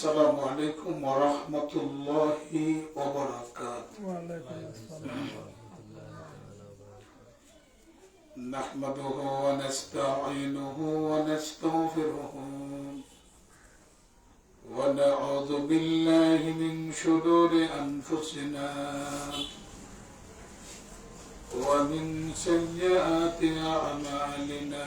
السلام عليكم ورحمة الله وبركاته. وعليكم السلام نحمده ونستعينه ونستغفره. ونعوذ بالله من شرور أنفسنا. ومن سيئات أعمالنا.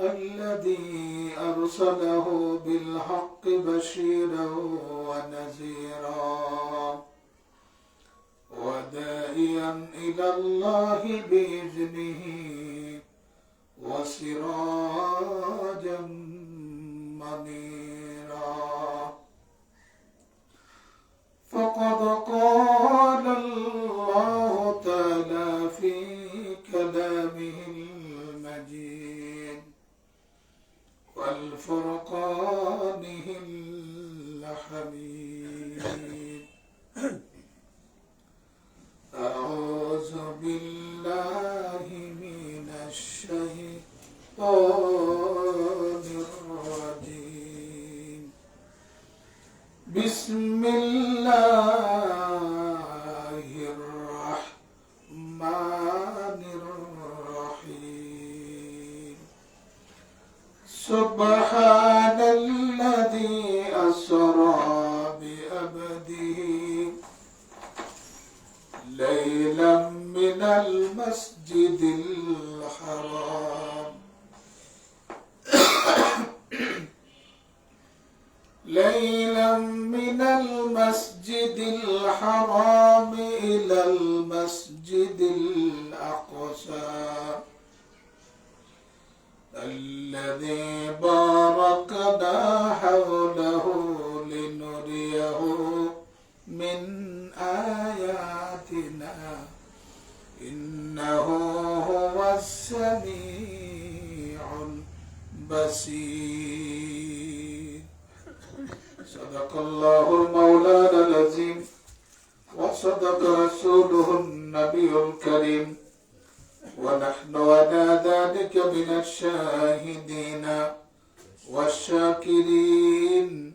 الذي أرسله بالحق بشيرا ونذيرا ودائيا إلى الله بإذنه وسراجا منيرا. فقد قال الله تعالى والفرقانه الحميد أعوذ بالله من الشيطان المسجد الحرام. ليلا من المسجد الحرام إلى المسجد الأقصى. الذي باركنا حوله لنريه من آياتنا إنه هو السميع البصير. صدق الله المولانا العظيم وصدق رسوله النبي الكريم. ونحن على ذلك من الشاهدين والشاكرين.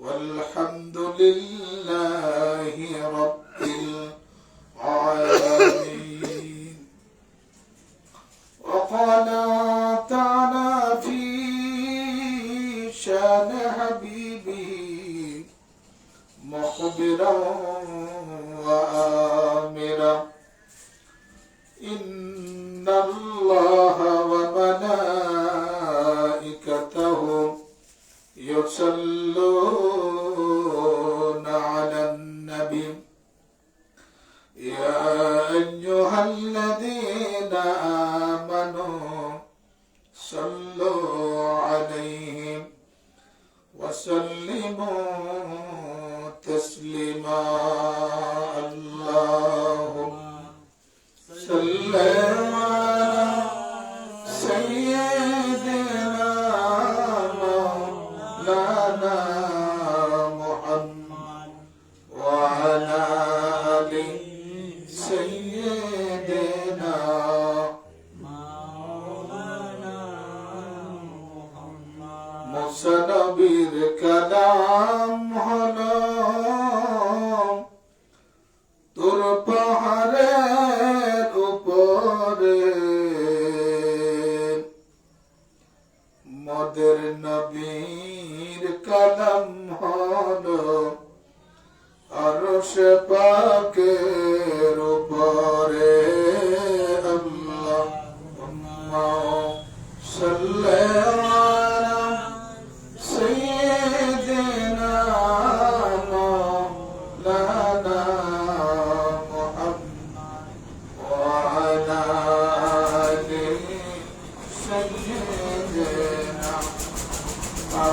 والحمد لله رب العالمين. وقال تعالى في شان حبيبه مخبرا وآمرا إن الله وملائكته يصلون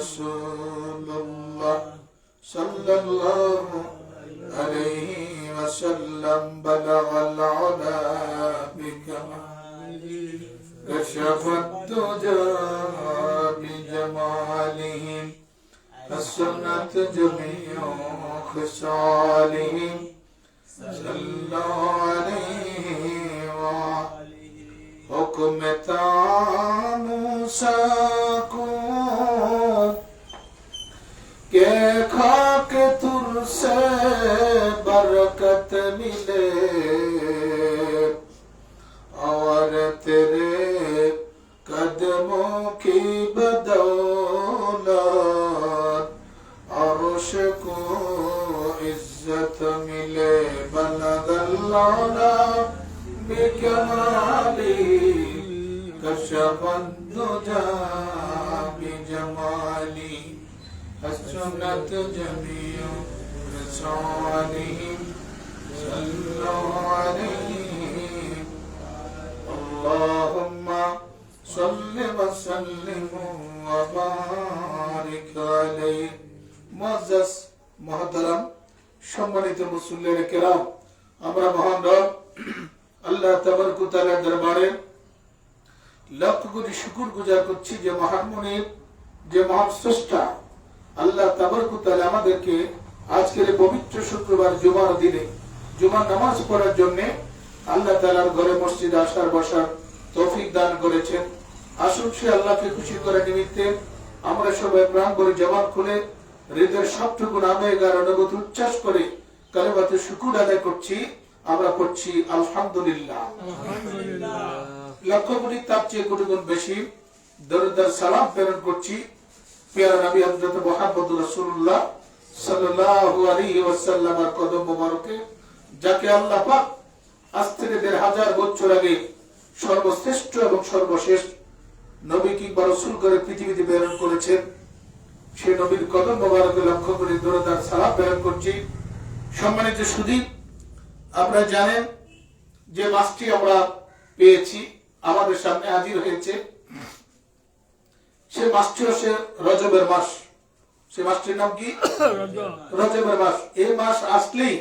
رسول الله صلى الله عليه وسلم بلغ العلا بكماله كشف الدجى بجمالهم حسنت جميع خصالهم صلوا عليه وعلى حکم موسا से बरकत मिले और तेरे कदमों की बदौलत अरुश को इज्जत मिले बनदल्लाना बिकमाली कशबंदुजा बिजमाली हसनत जमी بجماله حسنت جميع رسالهم صلوا عليه اللهم صل وسلم وبارك عليه মুআজ্জাজ মহতারাম সম্মানিত মুসল্লির কেরাম আমরা মহান রব আল্লাহ তাবারকু তাআলার দরবারে লক্ষ কোটি শুকুর গুজার করছি যে মহান মনির যে মহান স্রষ্টা আল্লাহ তাবারকু তাআলা আমাদেরকে আজকের পবিত্র শুক্রবার জুমার দিনে জুমার নামাজ পড়ার জন্য আল্লাহ তাআলার ঘরে মসজিদে আসার বসার তৌফিক দান করেছেন। আসুন সে আল্লাহকে খুশি করার নিমিত্তে আমরা সবাই প্রাণ করে জবান খুলে হৃদয়ের সবটুকু আর অনুভূতি উচ্ছ্বাস করে কালেমাতে শুকুর আদায় করছি। আমরা করছি আলহামদুলিল্লাহ। লক্ষ কোটি তার চেয়ে কোটি গুণ বেশি দরুদার সালাম প্রেরণ করছি। পেয়ারা নবী হযরত মুহাম্মদ রাসূলুল্লাহ। কদম মোবারকে, যাকে আল্লাহ পাক আজ থেকে দেড় হাজার বছর আগে সর্বশ্রেষ্ঠ এবং সর্বশেষ নবী কিংবা রসুল করে পৃথিবীতে প্রেরণ করেছেন, সে নবীর কদম মোবারকে লক্ষ্য করে প্রেরণ করছি। সম্মানিত সুদীপ আপনারা জানেন যে মাসটি আমরা পেয়েছি, আমাদের সামনে হাজির হয়েছে। সে মাসটি হচ্ছে রজবের মাস। সে মাসটির নাম কি? রজবের মাস এই মাস আসলেই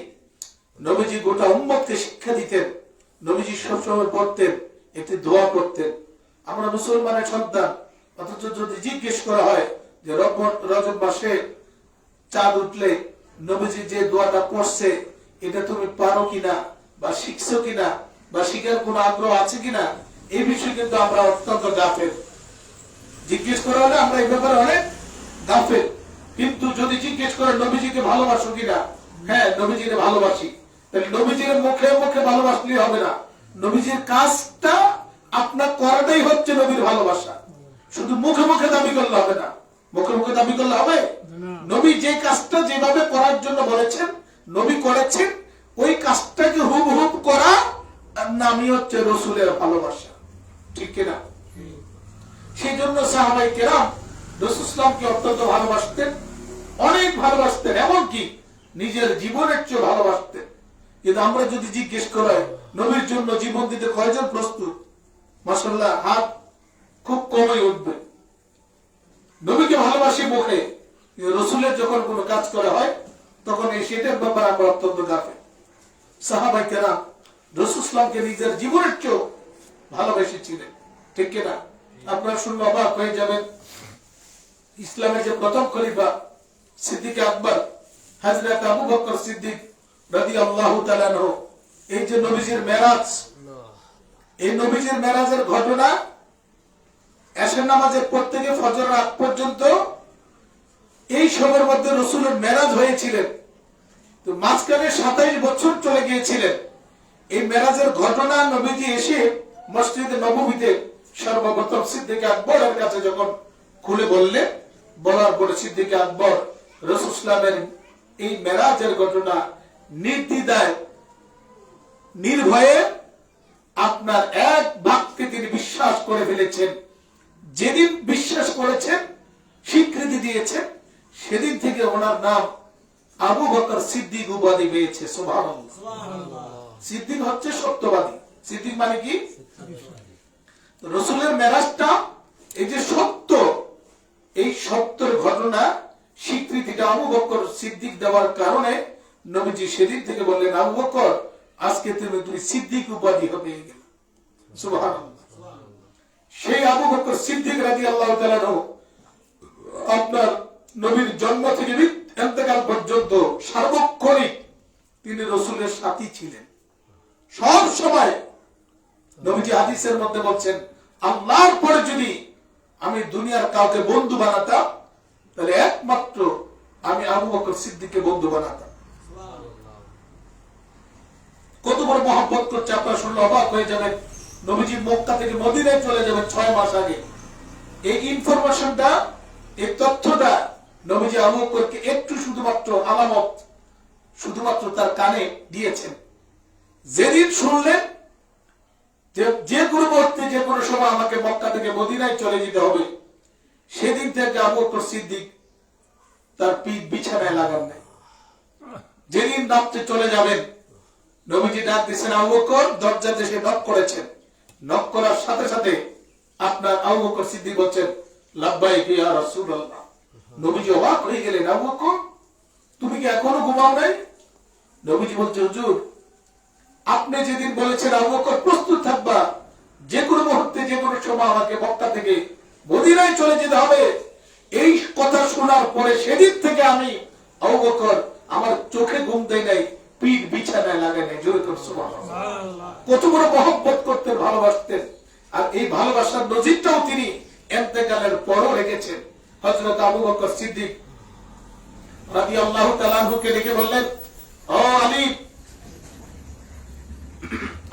নবীজি গোটা উম্মতকে শিক্ষা দিতেন নবীজি সবসময় পড়তেন একটি দোয়া করতেন। আমরা মুসলমানের সন্তান অথচ যদি জিজ্ঞেস করা হয় যে রজব মাসে চাঁদ উঠলে নবীজি যে দোয়াটা পড়ছে এটা তুমি পারো কিনা বা শিখছো কিনা বা শিখার কোনো আগ্রহ আছে কিনা এই বিষয়ে কিন্তু আমরা অত্যন্ত গাফের জিজ্ঞেস করা হলে আমরা এই ব্যাপারে অনেক গাফের কিন্তু যদি জিজ্ঞেস করে নবীজিকে ভালোবাসো কিনা? হ্যাঁ নবীজিকে ভালোবাসি। তাহলে নবীজির মুখে মুখে ভালোবাসলে হবে না। নবীজির কাজটা আপনার করাটাই হচ্ছে নবীর ভালোবাসা। শুধু মুখে মুখে দাবি করলে হবে না। মুখে মুখে দাবি করলে হবে? নবী যে কাজটা যেভাবে করার জন্য বলেছেন নবী করেছেন ওই কাজটাকে হুব হুব করা নামই হচ্ছে রসুলের ভালোবাসা। ঠিক কিনা? সেই জন্য সাহাবাই কেরাম রসুলামকে অত্যন্ত ভালোবাসতেন। অনেক ভালোবাসতেন, এমনকি নিজের জীবনের চেয়ে ভালোবাসতেন। কিন্তু আমরা যদি জিজ্ঞেস করা হয় নবীর জন্য জীবন দিতে কয়জন প্রস্তুত? মাসাল্লাহ হাত খুব কমই উঠবে। নবীকে ভালোবাসি মুখে। রসুলের যখন কোনো কাজ করা হয়, তখন এই সেটার ব্যাপারে আমরা অত্যন্ত গাফে সাহাবাই কেরাম রসুলামকে নিজের জীবনের চেয়েও ভালোবেসেছিলেন। ঠিক কিনা? আপনারা শুনলে অবাক হয়ে যাবেন। ইসলামের যে প্রথম খলিফা সিদ্দিক আকবর হাজরত আবু বকর সিদ্দিক রাদি আল্লাহ এই যে নবীজির মেরাজ, এই নবীজির মেরাজের ঘটনা এসের নামাজের পর থেকে ফজর আগ পর্যন্ত এই সময়ের মধ্যে রসুলের মেরাজ হয়েছিলেন। তো মাঝখানে সাতাইশ বছর চলে গিয়েছিলেন। এই মেরাজের ঘটনা নবীজি এসে মসজিদে নবমীতে সর্বপ্রথম সিদ্দিক আকবরের কাছে যখন খুলে বললেন, বলার পরে সিদ্দিক আকবর রসুলামের এই মেরাজের ঘটনা নির্দিদায় নির্ভয়ে আপনার এক বাক্যে তিনি বিশ্বাস করে ফেলেছেন যেদিন বিশ্বাস করেছেন স্বীকৃতি দিয়েছেন সেদিন থেকে ওনার নাম আবু বকর সিদ্দিক উপাধি পেয়েছে সুবহানাল্লাহ। সিদ্দিক হচ্ছে সত্যবাদী। সিদ্দিক মানে কি? রসুলের মেরাজটা এই যে সত্য এই সত্যের ঘটনা স্বীকৃতিটা আবু বকর সিদ্দিক দেওয়ার কারণে নবীজি সেদিন থেকে বললেন, আবু বকর আজকে তুমি তুমি সিদ্দিক উপাধি হবে সেই আবু বকর সিদ্দিক রাজি আল্লাহ আপনার নবীর জন্ম থেকে এতেকাল পর্যন্ত সার্বক্ষণিক তিনি রসুলের সাথী ছিলেন। সব সময় নবীজি হাদিসের মধ্যে বলছেন, আল্লাহর পরে যদি আমি দুনিয়ার কাউকে বন্ধু বানাতাম তাহলে একমাত্র আমি আবু বকর সিদ্দিককে বন্ধু বানাতাম। কত বড় মহব্বত করছে, আপনারা শুনলে অবাক হয়ে যাবেন। নবীজি মক্কা থেকে মদিনায় চলে যাবেন ছয় মাস আগে। এই ইনফরমেশনটা এই তথ্যটা নবীজি আবু বকরকে একটু শুধুমাত্র আলামত, শুধুমাত্র তার কানে দিয়েছেন। যেদিন শুনলেন যে যে কোনো মুহূর্তে, যে কোনো সময় আমাকে মক্কা থেকে মদিনায় চলে যেতে হবে। সেদিন থেকে আবু বকর সিদ্দিক তার পিঠ বিছানায় লাগান নাই। যেদিন রাত্রে চলে যাবেন, নবীজি ডাক দিচ্ছেন আবু বকর দরজাতে সে নক করেছেন। নক করার সাথে সাথে আপনার আবু বকর সিদ্দিক বলছেন, লাব্বাইক ইয়া রাসূলুল্লাহ। নবীজি অবাক হয়ে গেলেন, আবু বকর, তুমি কি এখনও ঘুমাও নাই? নবীজি বলছে হুজুর, আপনি যেদিন বলেছেন, আবু বকর প্রস্তুত থাকবা, যে কোনো মুহূর্তে, যে কোনো সময় আমাকে মক্কা থেকে মদিনায় চলে যেতে হবে। এই কথা শোনার পরে সেদিন থেকে আমি আবু বকর আমার চোখে ঘুম দেয় নাই পিঠ বিছানায় লাগে নাই। জোরে। কত বড় মহব্বত করতেন ভালোবাসতেন। আর এই ভালোবাসার নজিরটাও তিনি এন্তেকালের পরও রেখেছেন। হযরত আবু বকর সিদ্দিক রাদিয়াল্লাহু তাআলা আনহুকে ডেকে বললেন ও আলী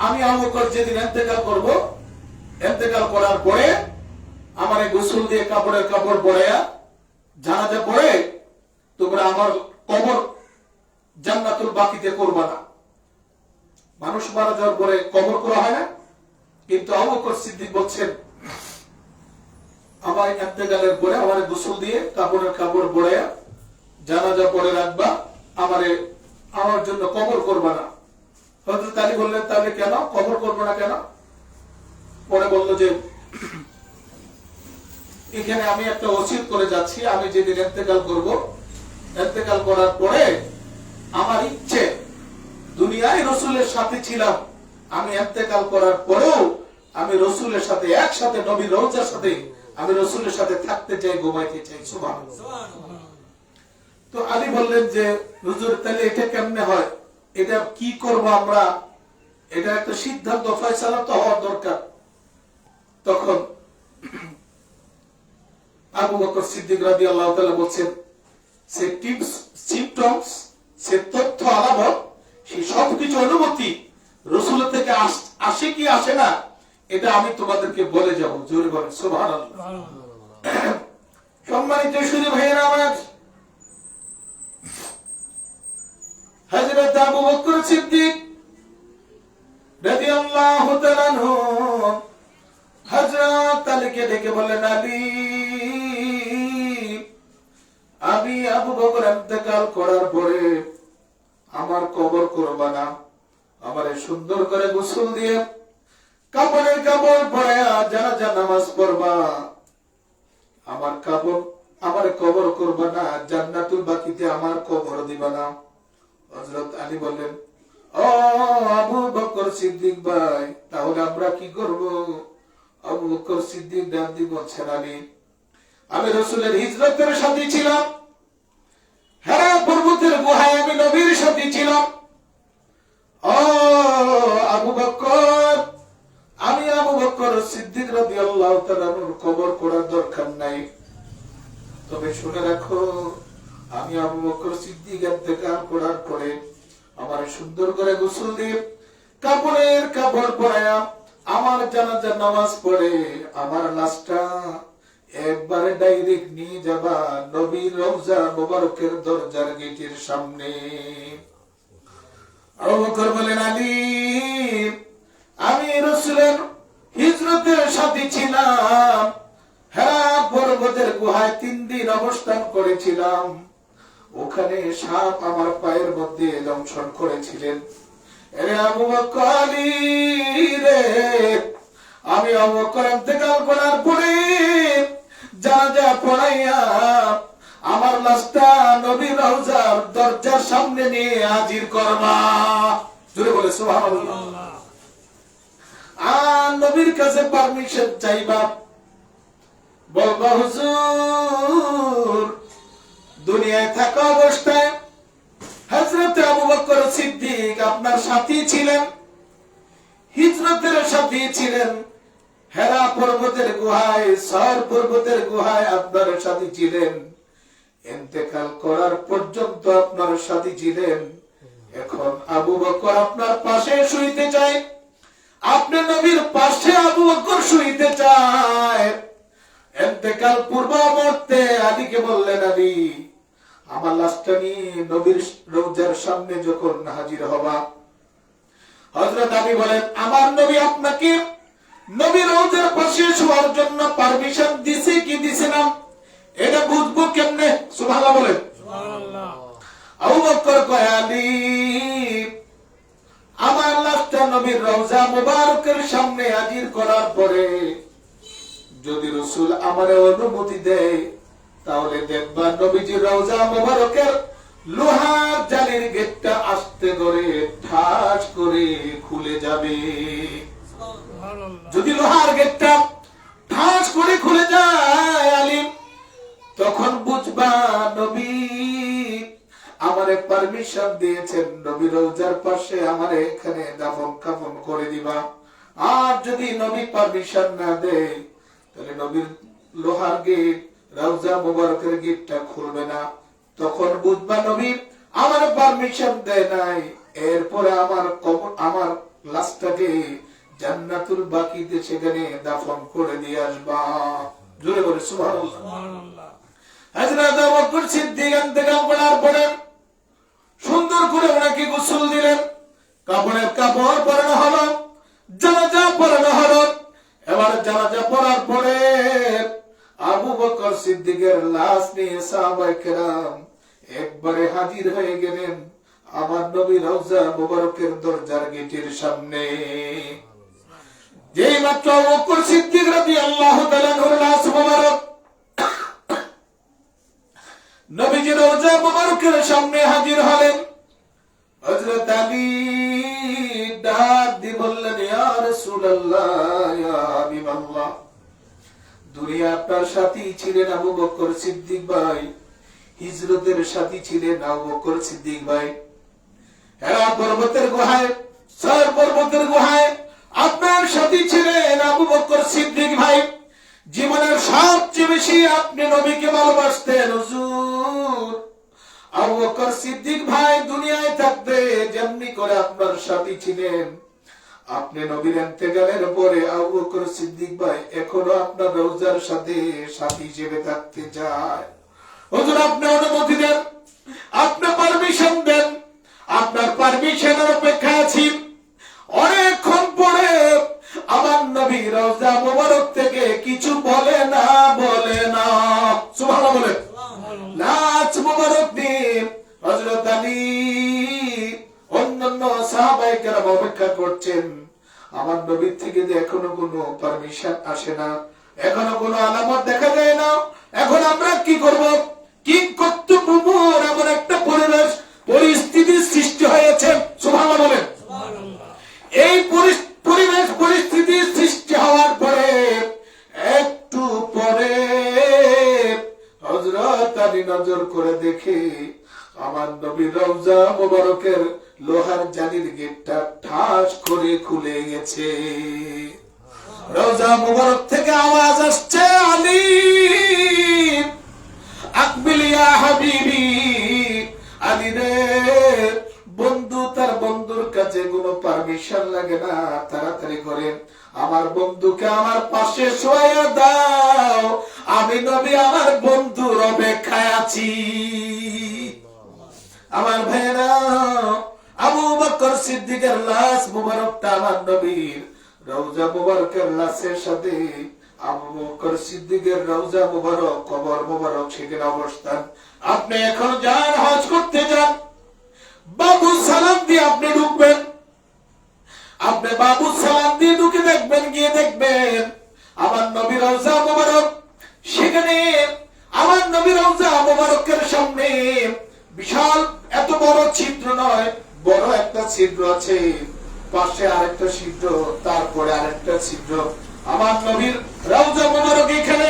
আমি আবু বকর যেদিন এন্তেকাল করব এন্তেকাল করার পরে আমার গোসল দিয়ে কাপড়ের কাপড় পরাইয়া জানাজা পড়ে তোমরা আমার কবর জান্নাতুল বাকিতে করবা না। মানুষ মারা যাওয়ার পরে কবর করা হয় না, কিন্তু আবু বকর সিদ্দিক বলছেন, আমার এন্তেকালের পরে আমার গোসল দিয়ে কাপড়ের কাপড় পরাইয়া জানাজা পরে রাখবা, আমারে, আমার জন্য কবর করবা না। হযরত আলী বললেন, তাহলে কেন? কবর করব না কেন? পরে বলল যে এখানে আমি একটা ওসিয়ত করে যাচ্ছি, আমি যেদিন এতেকাল করব, এতেকাল করার পরে আমার ইচ্ছে, দুনিয়ায় রসুলের সাথে ছিলাম, আমি এতেকাল করার পরেও আমি রসুলের সাথে একসাথে, নবীর রোজার সাথে আমি রসুলের সাথে থাকতে চাই, ঘুমাইতে চাই সুবাহ তো আলী বললেন যে, হুজুর, তাহলে এটা কেমনে হয়? এটা কি করব আমরা? এটা একটা সিদ্ধান্ত, ফয়সালা তো হওয়ার দরকার। তখন আবু বকর সিদ্দিক রাজি আল্লাহ তালা বলছেন, সে টিপস সিমটমস সে তথ্য আলামত সেই সবকিছু অনুমতি রসুল থেকে আসে কি আসে না, এটা আমি তোমাদেরকে বলে যাব। জোরে বলেন সোভান সম্মানিত সুদী ভাইয়েরা আমার, হযরত আবু বকর সিদ্দিক রাদিয়াল্লাহু তাআলা আনহু হযরত আলীকে ডেকে বললেন আমি আবু বকর ইন্তেকাল করার পরে আমার কবর করবা না। আমারে সুন্দর করে গোসল দিয়ে কাপড়ের কাপড় পরে জানাজা নামাজ পড়বা। আমার কাপড়, আমার কবর করবা না, জান্নাতুল বাকিতে আমার কবর দিবা না। হজরত আলী বললেন, ও আবু বকর সিদ্দিক ভাই, তাহলে আমরা কি করব? আবু বকর সিদ্দিক ডান দি বলছেন আলী। আমি রসুলের হিজরতের সাথে ছিলাম। হেরা পর্বতের গুহায় আমি নবীর সাথে ছিলাম। ও, আবু বকর, আমি আবু বকর সিদ্দিক রাদিয়াল্লাহু তাআলার কবর করার দরকার নাই। তবে শুনে রাখো, আমি আবু বকর সিদ্দিক ইন্তেকাল করার পরে আমার সুন্দর করে গোসল দিয়ে কাপড়ের কাপড় পরায়া আমার জানাজার নামাজ পড়ে, আমার লাশটা একবারে ডাইরেক্ট নিয়ে যাবা নবীর রওজা মোবারকের দরজার গেটের সামনে। আবুবকর বলেন, আলী, আমি রসুলের হিজরতের সাথে ছিলাম। হেরা পর্বতের গুহায় তিন দিন অবস্থান করেছিলাম। ওখানে সাপ আমার পায়ের মধ্যে দংশন করেছিলেন। আমি ইন্তেকাল করার পরে যা যা পড়াইয়া আমার লাশটা নবী দরজার সামনে নিয়ে হাজির করবা। জুড়ে বলে আর নবীর কাছে পারমিশন চাইবা। বলবা, হুজুর, দুনিয়ায় থাকা অবস্থায় হযরত আবু বকর সিদ্দিক আপনার সাথী ছিলেন। হিজরতের সাথী ছিলেন। হেরা পর্বতের গুহায়, সর পর্বতের গুহায় আপনার সাথী ছিলেন। এতেকাল করার পর্যন্ত আপনার সাথী ছিলেন। এখন আবু বকর আপনার পাশে শুইতে চায়। আপনি নবীর পাশে আবু বকর শুইতে চায়। এতেকাল পূর্ব মুহূর্তে আলীকে বললেন, আলী আমার লাশটা নিয়ে নবীর রোজার সামনে যখন হাজির হবা হজরত আলী বলেন আমার নবী আপনাকে নবী রোজার পাশে শোয়ার জন্য পারমিশন দিছে কি দিছে না? এটা বুঝব কেমনে? সুবহানাল্লাহ বলেন। আবু বকর কয় আলী আমার লাশটা নবীর রওজা মুবারকের সামনে হাজির করার পরে যদি রসুল আমার অনুমতি দেয় তাহলে দেখবা নবীজির রওজা মুবারকের লোহার জালির গেটটা আস্তে করে ঠাস করে খুলে যাবে। যদি লোহার গেটটা ঠাস করে খুলে যায় আলিম তখন বুঝবা নবী আমারে পারমিশন দিয়েছেন নবী রোজার পাশে আমারে এখানে দাফন কাফন করে দিবা। আর যদি নবী পারমিশন না দেয় তাহলে নবীর লোহার গেট রওজা মুবারকের গেটটা খুলবে না। তখন বুঝবা নবী আমার পারমিশন দেয় নাই। এরপরে আমার কবর আমার লাশটাকে জান্নাতুল বাকিতে সেখানে দাফন করে দিয়ে আসবা। জোরে বলে সুবহানাল্লাহ। হযরত আবু বকর সিদ্দিক ইন্তেকাল করার পরে সুন্দর করে ওনাকে গোসল দিলেন। কাপড়ের কাপড় পরানো হলো। জানাজা পরানো সিদ্দিকের লাশ নিয়ে সাহাবায়ে কেরাম একবারে হাজির হয়ে গেলেন আমার নবী রওজা মুবারকের দরজার গেটের সামনে। যেই মাত্র বকর সিদ্দিক রাদিয়াল্লাহু তাআলা নূর লাশ মুবারক নবীজি রোজা মুবারকের সামনে হাজির হলেন। হযরত আলী ডাক দি বললেন, ইয়া রাসূলুল্লাহ, ইয়া হাবিবাল্লাহ। দুনিয়া আপনার সাথী ছিলেন আবু বকর সিদ্দিক ভাই। হিজরতের সাথী ছিলেন আবু বকর সিদ্দিক ভাই। হেরা পর্বতের গুহায় সর পর্বতের গুহায় আপনার সাথী ছিলেন আবু বকর সিদ্দিক ভাই। জীবনের সবচেয়ে বেশি আপনি নবীকে ভালোবাসতেন, হুজুর। আবু বকর সিদ্দিক ভাই দুনিয়ায় থাকতে যেমনি করে আপনার সাথী ছিলেন। আপনি নবীর ইন্তেকালের পরে আবু বকর সিদ্দিক ভাই এখনও আপনার রোজার সাথে সাথী হিসেবে থাকতে চায়। হুজুর, আপনি অনুমতি দেন। আপনি পারমিশন দেন। আপনার পারমিশনের অপেক্ষা আছি। অনেকক্ষণ পরে আমার নবী রওজা মোবারক থেকে কিছু বলে না বলে আমার নবীর থেকে যে এখনও কোনো পারমিশন আসে না এখনও কোনো আলামত দেখা যায় না। এখন আমরা কি করব? কি কর্তব্য এমন একটা পরিবেশ পরিস্থিতির সৃষ্টি হয়েছে। বলেন। এই পরিবেশ পরিস্থিতির সৃষ্টি হওয়ার পরে একটু পরে হজরত আলী নজর করে দেখে আমার নবী রওজা মোবারকের লোহার জালির গেটটা ঠাস করে খুলে গেছে। রওজা মোবারক থেকে আওয়াজ আসছে আলী আকবিলিয়া হাবিবি আলী রে বন্ধু, তার বন্ধুর কাছে কোনো পারমিশন লাগে না, তাড়াতাড়ি করে আমার বন্ধুকে আমার পাশে শোয়া দাও। আমি নবী, আমার বন্ধুর অপেক্ষায় আছি। আমার ভাইরা আবু বকর সিদ্দিকের লাশ মুবারকটা আমার নবীর। রওজা মুবারকের লাশের সাথে আবু বকর সিদ্দিকের রওজা মুবারক, কবর মুবারক, সেখানে অবস্থান। আপনি এখন যান, হজ করতে যান। বাবু সালাম দিয়ে আপনি ঢুকবেন। আপনি বাবু সালাম দিয়ে ঢুকে দেখবেন, গিয়ে দেখবেন আমার নবী রওজা মুবারক সেখানে। আমার নবী রওজা মুবারকের সামনে বিশাল, এত বড় ছিদ্র নয়, বড় একটা ছিদ্র আছে, পাশে আরেকটা ছিদ্র, তারপরে আরেকটা ছিদ্র। আমার নবীর রওজা মুবারক এখানে,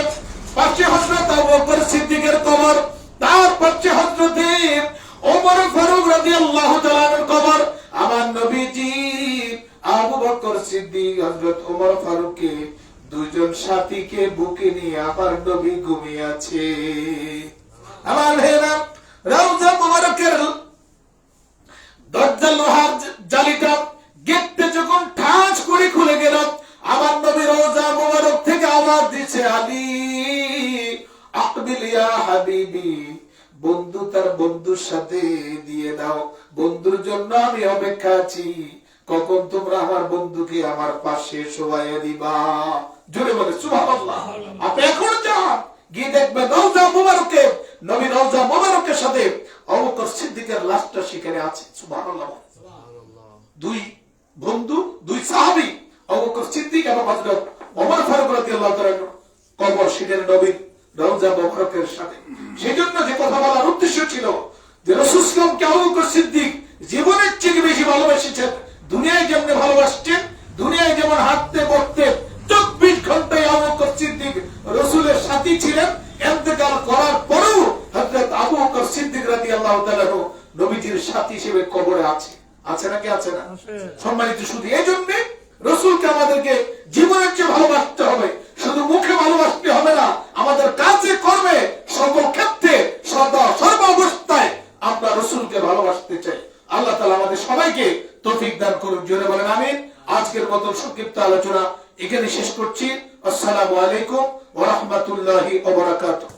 পাশে হযরত আবু বকর সিদ্দিকের কবর, তার পাশে হযরতের ওমর ফারুক রাদিয়াল্লাহু তাআলার কবর। আমার নবীজি আবু বকর সিদ্দিক, হযরত ওমর ফারুককে দুজন সাথীকে বুকে নিয়ে আমার নবী ঘুমিয়ে আছে। আমার ভেরা রওজা মুবারকের দরজা লোহার জালিটা গেটটা যখন ঠাস করে খুলে গেল, আমার নবী রওজা মুবারক থেকে আওয়াজ দিছে আলী আকবিল ইয়া হাবিবি, বন্ধু তার বন্ধুর সাথে দিয়ে দাও, বন্ধুর জন্য আমি অপেক্ষা আছি, কখন তোমরা আমার বন্ধুকে আমার পাশে শোয়াইয়া দিবা? জোরে বলে, সুবহানাল্লাহ, আপনি এখন যান, গিয়ে দেখবেন রওজা মুবারকে নবী রওজা মুবারকের সাথে অবকর সিদ্দিকের লাশটা সেখানে আছে। সুবহানাল্লাহ। দুই বন্ধু দুই সাহাবী অবকর সিদ্দিক এবং হযরত ওমর ফারুক রাদিয়াল্লাহু তাআলা কবর সেখানে নবীর রওজা মুবারকের সাথে। সেজন্য যে কথা বলার উদ্দেশ্য ছিল যে রাসূল আলাইহি ওয়াসাল্লামকে সিদ্দিক জীবনের চেয়ে বেশি ভালোবেসেছেন দুনিয়ায় যেমন ভালোবাসছেন সম্মানিত শুধু এই জন্য রসুলকে আমাদেরকে জীবনের চেয়ে ভালোবাসতে হবে। শুধু মুখে ভালোবাসতে হবে না, আমাদের কাজে কর্মে সকল ক্ষেত্রে সদা সর্ব আমরা রসুলকে ভালোবাসতে চাই। আল্লাহ তালা আমাদের সবাইকে তৌফিক দান করুন, জোরে বলেন আমিন। আজকের মতো সংক্ষিপ্ত আলোচনা এখানে শেষ করছি। আসসালামু আলাইকুম ওয়া রাহমাতুল্লাহি ওয়া বারাকাতুহু।